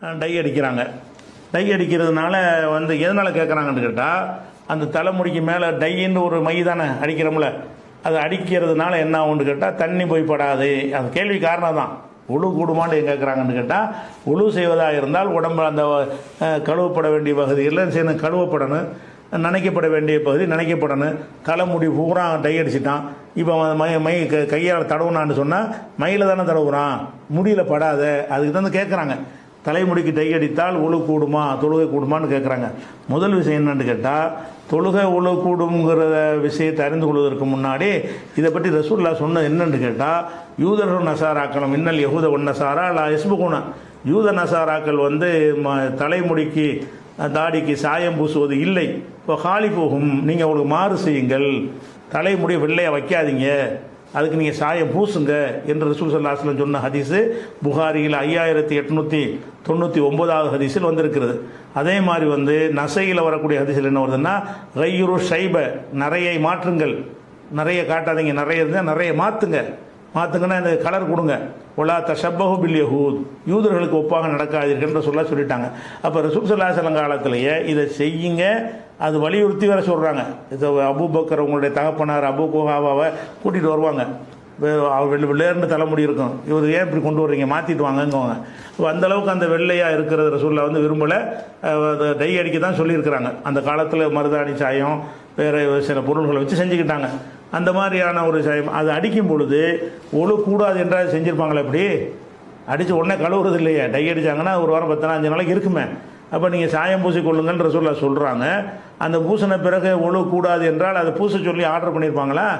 Tie அடிக்கிறாங்க. Tie அடிக்கிறதுனால வந்து எதனால் கேட்குறாங்கன்னு கேட்டால் அந்த தலைமுடிக்கு மேலே டைன்னு ஒரு மை தானே அடிக்கிறோம்ல. அது அடிக்கிறதுனால என்ன ஆகும்னு கேட்டால் தண்ணி போய் படாது. அந்த கேள்வி காரணம் தான் உழு கூடுமான்னு கேட்குறாங்கன்னு கேட்டால் உழு செய்வதாக இருந்தால் உடம்பு அந்த கழுவப்பட வேண்டிய பகுதியில் சேர்ந்து கழுவப்படணும். நினைக்கப்பட வேண்டிய பகுதி நினைக்கப்படணும். தலைமுடி பூரா டை அடிச்சிட்டான். இப்போ மை மை க- கையால் தடவுனான்னு சொன்னால் மயில தானே தடவுறான். முடியல படாத. அதுக்கு தான் கேட்குறாங்க தலைமுடிக்கு டை அடித்தால் ஒழு கூடுமா தொழுகை கூடுமான்னு கேட்குறாங்க முதல் விஷயம் என்னன்னு கேட்டால் தொழுகை ஒழு கூடுங்கிற விஷயத்தை அறிந்து கொள்வதற்கு முன்னாடி இதை பற்றி ரசூல்லா சொன்னது என்னன்னு கேட்டால் யூதர்கள் நசாராக்கணும் மின்னல் யகூத ஒன் நசாரா லா இஸ்புகுணா யூத நசாராக்கள் வந்து ம- தலைமுடிக்கு தாடிக்கு சாயம் பூசுவது இல்லை. இப்போ காலி போகும் நீங்கள் அவங்களுக்கு மாறு செய்யுங்கள். தலைமுடி வெள்ளையாக வைக்காதீங்க. அதுக்கு நீங்கள் சாயம் பூசுங்க என்று ரசூல் சல்லாஸ்லம் சொன்ன ஹதீஸு புகாரியில் ஐயாயிரத்தி எட்நூற்றி தொண்ணூற்றி ஒன்பதாவது ஹதீஸில் வந்திருக்கிறது. அதே மாதிரி வந்து நசையில் வரக்கூடிய ஹதீஸில் என்ன வருதுன்னா கையுரு சைப நிறையை மாற்றுங்கள் நிறைய காட்டாதீங்க நிறைய இருந்தால் நிறைய மாற்றுங்க மாற்றுங்கன்னா இந்த கலர் கொடுங்க. ஒலா தஷப்பஹு பில் யஹூத். யூதர்களுக்கு ஒப்பாக நடக்காதீர்கள்ன்ற சொல்ல சொல்லிட்டாங்க. அப்போ ரசூல் சல்லாஹலம் காலத்திலேயே இதை செய்யுங்க. அது வலியுறுத்தி வேற சொல்கிறாங்க இது அபூபக்கர் உங்களுடைய தகப்பனார் அபு குஹாவாவை கூட்டிகிட்டு வருவாங்க. அவர் வெள்ளை வெள்ளையர்னு தலைமுடி இருக்கும். இவர் ஏன் இப்படி கொண்டு வர்றீங்க? மாற்றிட்டு வாங்கங்குவாங்க இப்போ அந்த அளவுக்கு அந்த வெள்ளையாக இருக்கிற ரசூலில் வந்து விரும்பலை. டை அடிக்க தான் சொல்லியிருக்கிறாங்க. அந்த காலத்தில் மருதாணி சாயம் வேறு சில பொருள்களை வச்சு செஞ்சுக்கிட்டாங்க. அந்த மாதிரியான ஒரு அது அடிக்கும் பொழுது ஒழு கூடாது என்றால் செஞ்சுருப்பாங்களே எப்படி அடித்து உடனே கழுவுறது இல்லையே. டை அடித்தாங்கன்னா ஒரு வாரம் பத்து நாள் அஞ்சு நாளைக்கு இருக்குமே. அப்போ நீங்கள் சாயம் பூசிக்கொள்ளுங்கன்ற சொல்ல சொல்கிறாங்க அந்த பூசின பிறகு ஒழு கூடாது என்றால் அதை பூச சொல்லி ஆர்டர் பண்ணியிருப்பாங்களா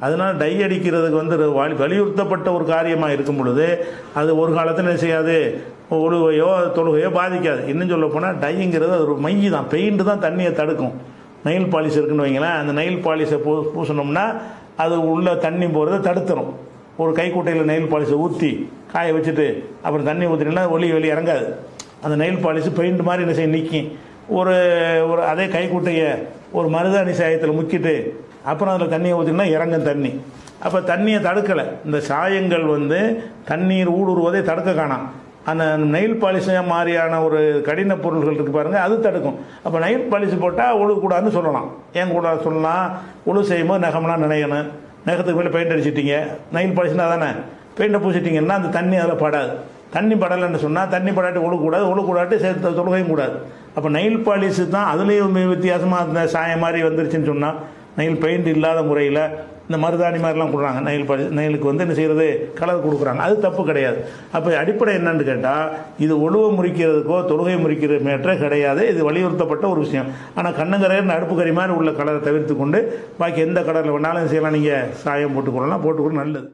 அதனால் டை அடிக்கிறதுக்கு வந்து வலி- வலியுறுத்தப்பட்ட ஒரு காரியமாக இருக்கும் பொழுது அது ஒரு காலத்தில் என்ன செய்யாது? ஒழுவையோ தொழுகையோ பாதிக்காது. இன்னும் சொல்ல போனால் டைங்கிறது அது ஒரு மை தான். பெயிண்ட் தான் தண்ணியை தடுக்கும். நெயில் பாலிஷ் இருக்குன்னு வைங்களேன் அந்த நெயில் பாலிஷை பூ பூசணும்னா அது உள்ளே தண்ணி போகிறத தடுத்துரும். ஒரு கைக்குட்டையில் நெயில் பாலிஷை ஊற்றி காய வச்சுட்டு அப்புறம் தண்ணி ஊற்றினா ஒளி வெளி இறங்காது. அந்த நெயில் பாலிஷ் பெயிண்ட் மாதிரி என்ன செய்ய நிற்கும் ஒரு ஒரு அதே கைக்குட்டையை ஒரு மருதாணி சாயத்தில் முக்கிட்டு அப்புறம் அதில் தண்ணியை ஊற்றினா இறங்கும் தண்ணி. அப்போ தண்ணியை தடுக்கலை. இந்த சாயங்கள் வந்து தண்ணீர் ஊடுருவதை தடுக்க காணாம். அந்த நெயில் பாலிஷ் மாதிரியான ஒரு கடின பொருள்கள் இருக்கு பாருங்க அது தடுக்கும். அப்போ நெயில் பாலிஷ் போட்டால் ஒழுக்கூடாதுன்னு சொல்லலாம். ஏன் கூட சொல்லலாம் ஒழு செய்யும்போது நகம்லாம் நினைக்கணும் நகத்துக்கு மேலே பெயிண்ட் அடிச்சிட்டிங்க நெயில் பாலிஷ்னா தானே? பெயிண்டை பூசிட்டிங்கன்னா அந்த தண்ணி அதில் படாது. தண்ணி படலைன்னு சொன்னால் தண்ணி படாட்டி ஒழுக்கூடாது ஒழுக்கூடாட்டி சேர்த்து தொழுகையும் கூடாது. அப்போ நெயில் பாலிஷ் தான் அதுலேயும் வித்தியாசமாக அந்த சாயம் மாதிரி வந்துருச்சுன்னு சொன்னால் நெயில் பெயிண்ட் இல்லாத முறையில் இந்த மருதாணி மாதிரிலாம் கொடுக்குறாங்க. நெயில் பாலிஷ் நெயிலுக்கு வந்து என்ன செய்கிறது கலர் கொடுக்குறாங்க. அது தப்பு கிடையாது. அப்போ அடிப்படை என்னன்னு கேட்டால் இது ஒழுவை முறிக்கிறதுக்கோ தொழுகை முறிக்கிற மேற்றே கிடையாது. இது வலியுறுத்தப்பட்ட ஒரு விஷயம். ஆனால் கண்ணுங்கரையர் அடுப்பு கறி மாதிரி உள்ள கலரை தவிர்த்து கொண்டு பாக்கி எந்த கலரில் வேணாலும் செய்யலாம். நீங்கள் சாயம் போட்டுக்கொள்ளலாம். போட்டுக்கொள்ள நல்லது.